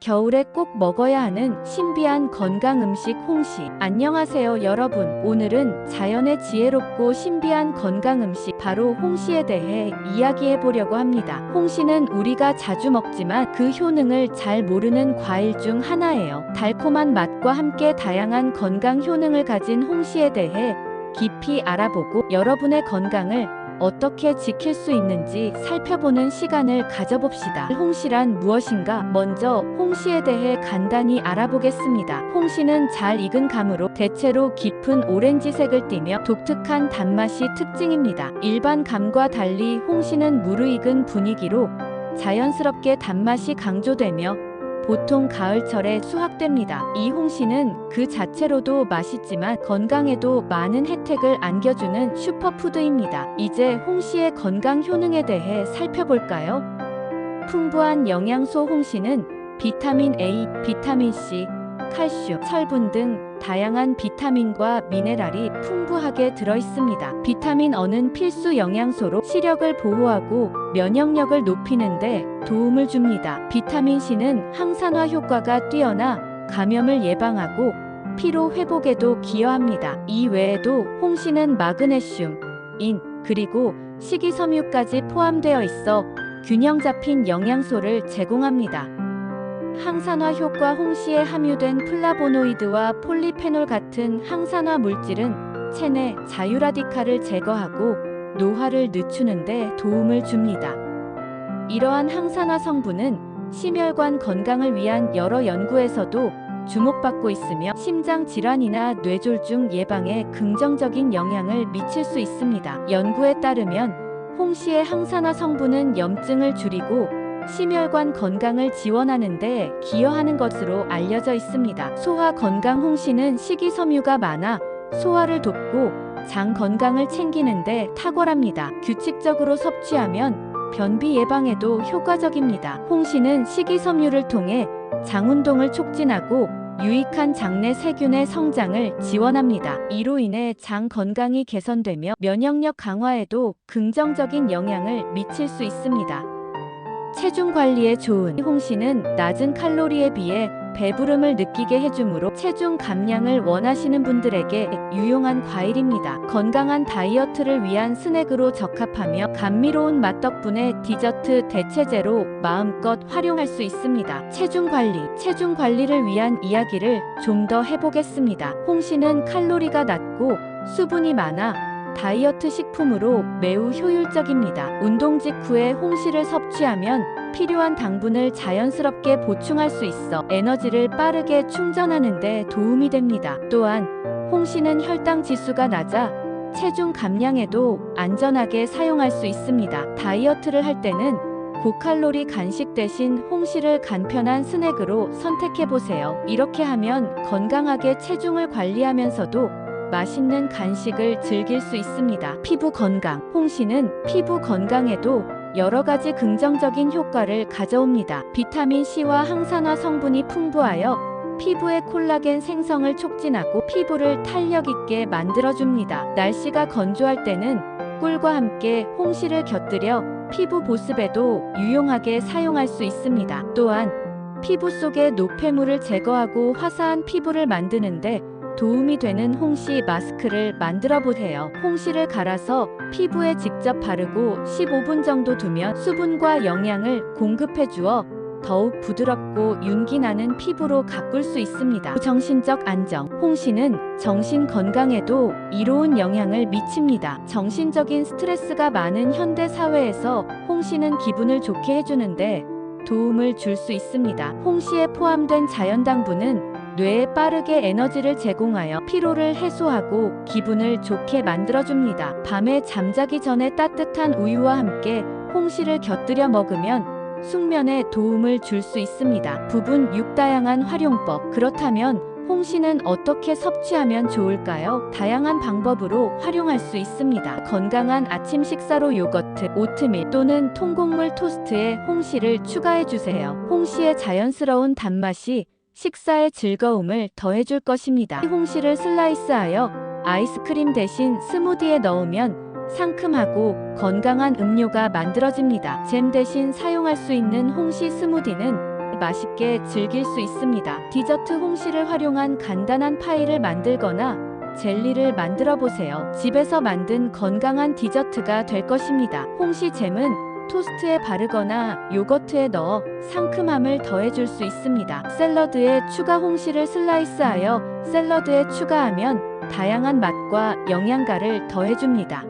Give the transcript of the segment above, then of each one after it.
겨울에 꼭 먹어야 하는 신비한 건강 음식 홍시. 안녕하세요, 여러분. 오늘은 자연의 지혜롭고 신비한 건강 음식 바로 홍시에 대해 이야기해 보려고 합니다. 홍시는 우리가 자주 먹지만 그 효능을 잘 모르는 과일 중 하나예요. 달콤한 맛과 함께 다양한 건강 효능을 가진 홍시에 대해 깊이 알아보고 여러분의 건강을 어떻게 지킬 수 있는지 살펴보는 시간을 가져봅시다. 홍시란 무엇인가? 먼저 홍시에 대해 간단히 알아보겠습니다. 홍시는 잘 익은 감으로 대체로 깊은 오렌지색을 띠며 독특한 단맛이 특징입니다. 일반 감과 달리 홍시는 무르익은 분위기로 자연스럽게 단맛이 강조되며 보통 가을철에 수확됩니다. 이 홍시는 그 자체로도 맛있지만 건강에도 많은 혜택을 안겨주는 슈퍼푸드입니다. 이제 홍시의 건강 효능에 대해 살펴볼까요? 풍부한 영양소 홍시는 비타민 A, 비타민 C, 칼슘, 철분 등 다양한 비타민과 미네랄이 풍부하게 들어 있습니다. 비타민 어는 필수 영양소로 시력을 보호하고 면역력을 높이는데 도움을 줍니다. 비타민 C는 항산화 효과가 뛰어나 감염을 예방하고 피로 회복에도 기여합니다. 이 외에도 홍시는 마그네슘, 인, 그리고 식이섬유까지 포함되어 있어 균형 잡힌 영양소를 제공합니다. 항산화 효과 홍시에 함유된 플라보노이드와 폴리페놀 같은 항산화 물질은 체내 자유라디칼을 제거하고 노화를 늦추는데 도움을 줍니다. 이러한 항산화 성분은 심혈관 건강을 위한 여러 연구에서도 주목받고 있으며 심장 질환이나 뇌졸중 예방에 긍정적인 영향을 미칠 수 있습니다. 연구에 따르면 홍시의 항산화 성분은 염증을 줄이고 심혈관 건강을 지원하는 데 기여하는 것으로 알려져 있습니다. 소화 건강 홍시는 식이섬유가 많아 소화를 돕고 장 건강을 챙기는 데 탁월합니다. 규칙적으로 섭취하면 변비 예방에도 효과적입니다. 홍시는 식이섬유를 통해 장 운동을 촉진하고 유익한 장내 세균의 성장을 지원합니다. 이로 인해 장 건강이 개선되며 면역력 강화에도 긍정적인 영향을 미칠 수 있습니다. 체중 관리에 좋은 홍시는 낮은 칼로리에 비해 배부름을 느끼게 해주므로 체중 감량을 원하시는 분들에게 유용한 과일입니다. 건강한 다이어트를 위한 스낵으로 적합하며 감미로운 맛 덕분에 디저트 대체제로 마음껏 활용할 수 있습니다. 체중 관리, 체중 관리를 위한 이야기를 좀 더 해보겠습니다. 홍시는 칼로리가 낮고 수분이 많아 다이어트 식품으로 매우 효율적입니다. 운동 직후에 홍시를 섭취하면 필요한 당분을 자연스럽게 보충할 수 있어 에너지를 빠르게 충전하는 데 도움이 됩니다. 또한 홍시는 혈당 지수가 낮아 체중 감량에도 안전하게 사용할 수 있습니다. 다이어트를 할 때는 고칼로리 간식 대신 홍시를 간편한 스낵으로 선택해 보세요. 이렇게 하면 건강하게 체중을 관리하면서도 맛있는 간식을 즐길 수 있습니다. 피부 건강. 홍시는 피부 건강에도 여러 가지 긍정적인 효과를 가져옵니다. 비타민 C와 항산화 성분이 풍부하여 피부의 콜라겐 생성을 촉진하고 피부를 탄력 있게 만들어줍니다. 날씨가 건조할 때는 꿀과 함께 홍시를 곁들여 피부 보습에도 유용하게 사용할 수 있습니다. 또한 피부 속의 노폐물을 제거하고 화사한 피부를 만드는데 도움이 되는 홍시 마스크를 만들어 보세요. 홍시를 갈아서 피부에 직접 바르고 15분 정도 두면 수분과 영양을 공급해 주어 더욱 부드럽고 윤기 나는 피부로 가꿀 수 있습니다. 정신적 안정. 홍시는 정신 건강에도 이로운 영향을 미칩니다. 정신적인 스트레스가 많은 현대 사회에서 홍시는 기분을 좋게 해주는데 도움을 줄 수 있습니다. 홍시에 포함된 자연당분은 뇌에 빠르게 에너지를 제공하여 피로를 해소하고 기분을 좋게 만들어줍니다. 밤에 잠자기 전에 따뜻한 우유와 함께 홍시를 곁들여 먹으면 숙면에 도움을 줄 수 있습니다. 부분 6 다양한 활용법. 그렇다면 홍시는 어떻게 섭취하면 좋을까요? 다양한 방법으로 활용할 수 있습니다. 건강한 아침 식사로 요거트, 오트밀 또는 통곡물 토스트에 홍시를 추가해 주세요. 홍시의 자연스러운 단맛이 식사의 즐거움을 더해줄 것입니다. 홍시를 슬라이스하여 아이스크림 대신 스무디에 넣으면 상큼하고 건강한 음료가 만들어집니다. 잼 대신 사용할 수 있는 홍시 스무디는 맛있게 즐길 수 있습니다. 디저트 홍시를 활용한 간단한 파이를 만들거나 젤리를 만들어 보세요. 집에서 만든 건강한 디저트가 될 것입니다. 홍시 잼은 토스트에 바르거나 요거트에 넣어 상큼함을 더해줄 수 있습니다. 샐러드에 추가 홍시를 슬라이스하여 샐러드에 추가하면 다양한 맛과 영양가를 더해줍니다.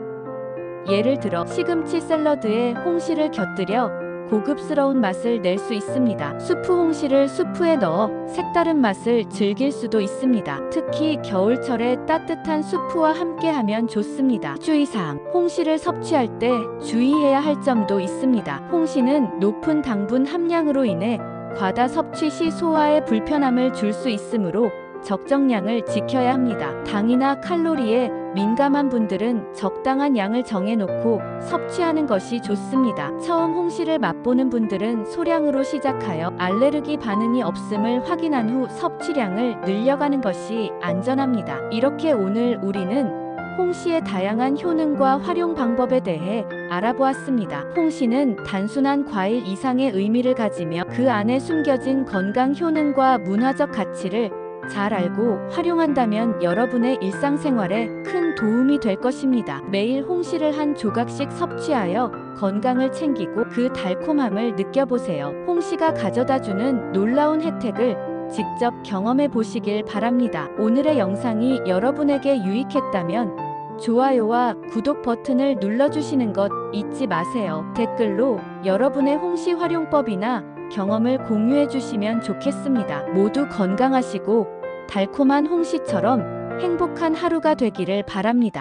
예를 들어 시금치 샐러드에 홍시를 곁들여 고급스러운 맛을 낼 수 있습니다. 수프 홍시를 수프에 넣어 색다른 맛을 즐길 수도 있습니다. 특히 겨울철에 따뜻한 수프와 함께하면 좋습니다. 주의사항 홍시를 섭취할 때 주의해야 할 점도 있습니다. 홍시는 높은 당분 함량으로 인해 과다 섭취 시 소화에 불편함을 줄 수 있으므로 적정량을 지켜야 합니다. 당이나 칼로리에 민감한 분들은 적당한 양을 정해놓고 섭취하는 것이 좋습니다. 처음 홍시를 맛보는 분들은 소량으로 시작하여 알레르기 반응이 없음을 확인한 후 섭취량을 늘려가는 것이 안전합니다. 이렇게 오늘 우리는 홍시의 다양한 효능과 활용 방법에 대해 알아보았습니다. 홍시는 단순한 과일 이상의 의미를 가지며 그 안에 숨겨진 건강 효능과 문화적 가치를 잘 알고 활용한다면 여러분의 일상생활에 큰 도움이 될 것입니다. 매일 홍시를 한 조각씩 섭취하여 건강을 챙기고 그 달콤함을 느껴보세요. 홍시가 가져다주는 놀라운 혜택을 직접 경험해 보시길 바랍니다. 오늘의 영상이 여러분에게 유익했다면 좋아요와 구독 버튼을 눌러주시는 것 잊지 마세요. 댓글로 여러분의 홍시 활용법이나 경험을 공유해 주시면 좋겠습니다. 모두 건강하시고 달콤한 홍시처럼 행복한 하루가 되기를 바랍니다.